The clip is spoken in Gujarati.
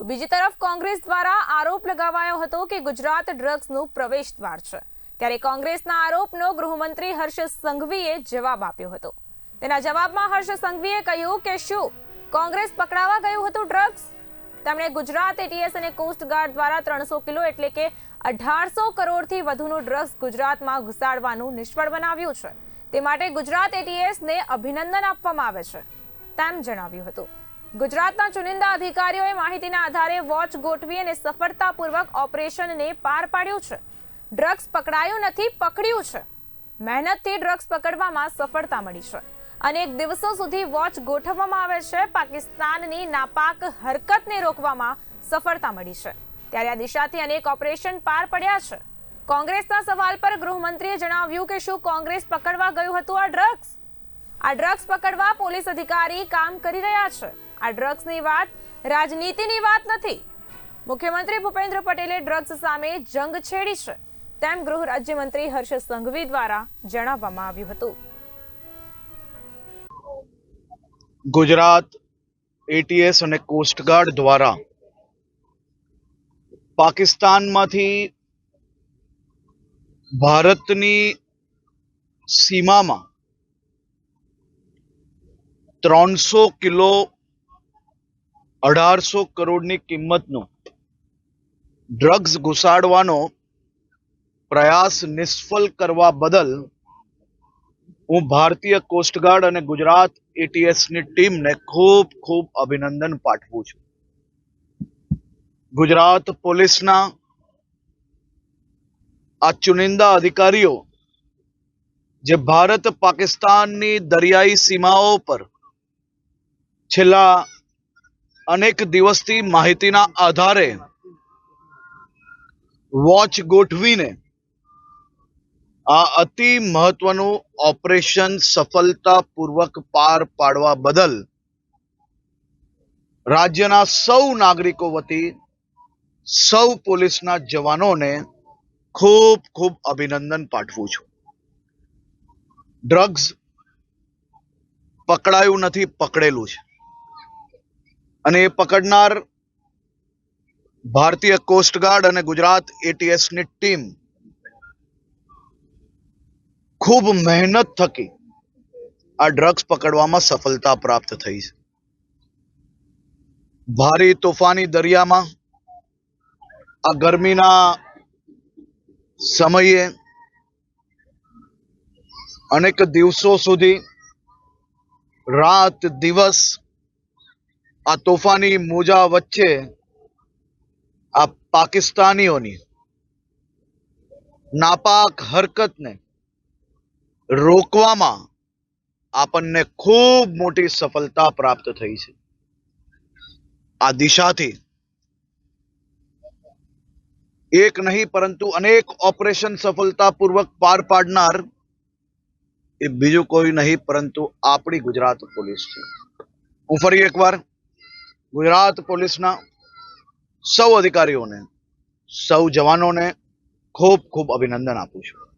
તો બીજી તરફ કોંગ્રેસ દ્વારા આરોપ લગાવાયો હતો કે ગુજરાત ડ્રગ્સનું પ્રવેશ દ્વાર છે. ત્યારે કોંગ્રેસના આરોપનો ગૃહમંત્રી હર્ષ સંઘવીએ જવાબ આપ્યો હતો. તેના જવાબમાં હર્ષ સંઘવીએ કહ્યું કે શું, કોંગ્રેસ પકડાવા ગયું હતું ડ્રગ્સ? તેમણે ગુજરાત એટીએસ અને કોસ્ટગાર્ડ દ્વારા ત્રણસો કિલો એટલે કે અઢારસો કરોડથી વધુનું ડ્રગ્સ ગુજરાતમાં ઘુસાડવાનું નિષ્ફળ બનાવ્યું છે. તે માટે ગુજરાત એટીએસને અભિનંદન આપવામાં આવે છે, તેમ જણાવ્યું હતું. ગુજરાતના ચુનિંદા અધિકારીઓએ માહિતીના આધારે વોચ ગોઠવી અને સફળતાપૂર્વક ઓપરેશનને પાર પાડ્યું છે. ડ્રગ્સ પકડાયું નથી, પકડ્યું છે. મહેનતથી ડ્રગ્સ પકડવામાં સફળતા મળી છે. અનેક દિવસો સુધી વોચ ગોઠવવામાં આવે છે. પાકિસ્તાનની નાપાક હરકતને રોકવામાં સફળતા મળી છે. ત્યારે આ દિશાથી અનેક ઓપરેશન પાર પડ્યા છે. કોંગ્રેસના સવાલ પર ગૃહમંત્રીએ જણાવ્યું કે શું કોંગ્રેસ પકડવા ગયું હતું આ ડ્રગ્સ? આ ડ્રગ્સ પકડવા પોલીસ અધિકારી કામ કરી રહ્યા છે. આ ડ્રગ્સની વાત રાજનીતિની વાત નથી. મુખ્યમંત્રી ભૂપેન્દ્ર પટેલે ડ્રગ્સ સામે જંગ છેડી છે, તેમ ગૃહ રાજ્યમંત્રી હર્ષ સંઘવી દ્વારા જણાવવામાં આવ્યું હતું. ગુજરાત એટીએસ અને કોસ્ટગાર્ડ દ્વારા પાકિસ્તાનમાંથી ભારતની સીમામાં ત્રણસો કિલો અઢારસો કરોડની કિંમતનો ડ્રગ્સ ઘુસાડવાનો પ્રયાસ નિષ્ફળ કરવા બદલ હું ભારતીય કોસ્ટગાર્ડ અને ગુજરાત એટીએસની ટીમને ખૂબ ખૂબ અભિનંદન પાઠવું છું. ગુજરાત પોલીસના આ ચુનિંદા અધિકારીઓ જે ભારત પાકિસ્તાનની દરિયાઈ સીમાઓ પર છેલ્લા અનેક દિવસથી માહિતીના આધારે વોચ ગોઠવીને આ અતિ મહત્વનું ઓપરેશન સફળતાપૂર્વક પાર પાડવા બદલ રાજ્યના સૌ નાગરિકો વતી સૌ પોલીસના જવાનોને ખૂબ ખૂબ અભિનંદન પાઠવું છું. ડ્રગ્સ પકડાયું નથી, પકડેલું છે. અને એ પકડનાર ભારતીય કોસ્ટગાર્ડ અને ગુજરાત એટીએસની ટીમ ખૂબ મહેનત થકી આ ડ્રગ્સ પકડવામાં સફળતા પ્રાપ્ત થઈ છે. ભારે તોફાની દરિયામાં આ ગરમીના સમયે અનેક દિવસો સુધી રાત દિવસ આ તોફાની મોજા વચ્ચે આ પાકિસ્તાનીઓની નાપાક હરકતને રોકવામાં આપણને ખૂબ મોટી સફળતા પ્રાપ્ત થઈ છે. આ દિશાથી એક નહીં, પરંતુ અનેક ઓપરેશન સફળતાપૂર્વક પાર પાડનાર એ બીજું કોઈ નહીં, પરંતુ આપણી ગુજરાત પોલીસ છે. હું ફરી એકવાર ગુજરાત પોલીસના સૌ અધિકારીઓને સૌ જવાનોને ખૂબ ખૂબ અભિનંદન આપું છું.